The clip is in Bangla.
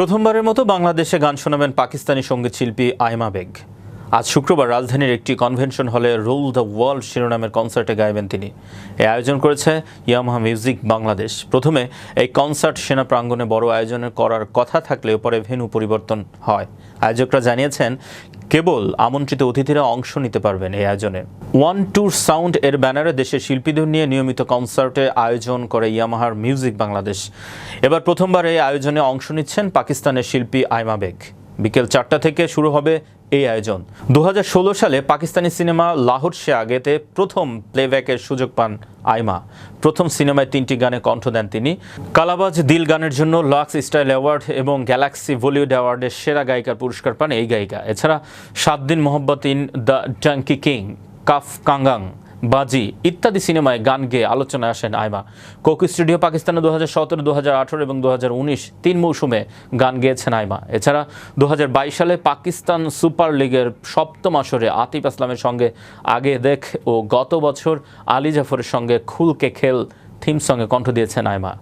প্রথমবারের মতো বাংলাদেশে গান শোনাবেন পাকিস্তানি সংগীত শিল্পী আয়মা বেগ। আজ শুক্রবার রাজধানীর একটি কনভেনশন হলে রোল দ্য ওয়ার্ল্ড শিরোনামের কনসার্টে গাইবেন তিনি। এই আয়োজন করেছে ইয়ামাহা মিউজিক বাংলাদেশ। প্রথমে এই কনসার্ট সেনা প্রাঙ্গণে বড় আয়োজনের করার কথা থাকলেও পরে ভেন্যু পরিবর্তন হয়। আয়োজকরা জানিয়েছেন, কেবল আমন্ত্রিত অতিথিরা অংশ নিতে পারবেন এই আয়োজনে। ওয়ান ট্যুর সাউন্ড এর ব্যানারে দেশের শিল্পীদের নিয়ে নিয়মিত কনসার্টে আয়োজন করে ইয়ামাহার মিউজিক বাংলাদেশ। এবার প্রথমবার এই আয়োজনে অংশ নিচ্ছেন পাকিস্তানের শিল্পী আইমা বেগ। বিকেল চারটা থেকে শুরু হবে এই আয়োজন। দু হাজার ষোলো সালে পাকিস্তানি সিনেমা লাহোর সে আগেতে প্রথম প্লেব্যাকের সুযোগ পান আইমা। প্রথম সিনেমায় তিনটি গানে কণ্ঠ দেন তিনি। কালাবাজ দিল গানের জন্য লাক্স স্টাইল অ্যাওয়ার্ড এবং গ্যালাক্সি বলিউড অ্যাওয়ার্ডের সেরা গায়িকার পুরস্কার পান এই গায়িকা। এছাড়া Saat Din Mohabbat in the Donkey King, Kaaf Kangana. Baaji ইত্যাদি সিনেমায় গান গেয়ে আলোচনায় আসেন আয়মা কোকি স্টুডিও পাকিস্তানে দু হাজার সতেরো দু হাজার আঠেরো এবং দু হাজার উনিশ তিন মৌসুমে গান গেয়েছেন আয়মা এছাড়া দু হাজার বাইশ সালে পাকিস্তান সুপার লিগের সপ্তম আসরে আতিফ আসলামের সঙ্গে আগে দেখ ও গত বছর আলী জাফরের সঙ্গে খুলকে খেল থিম সঙ্গে কণ্ঠ দিয়েছেন আয়মা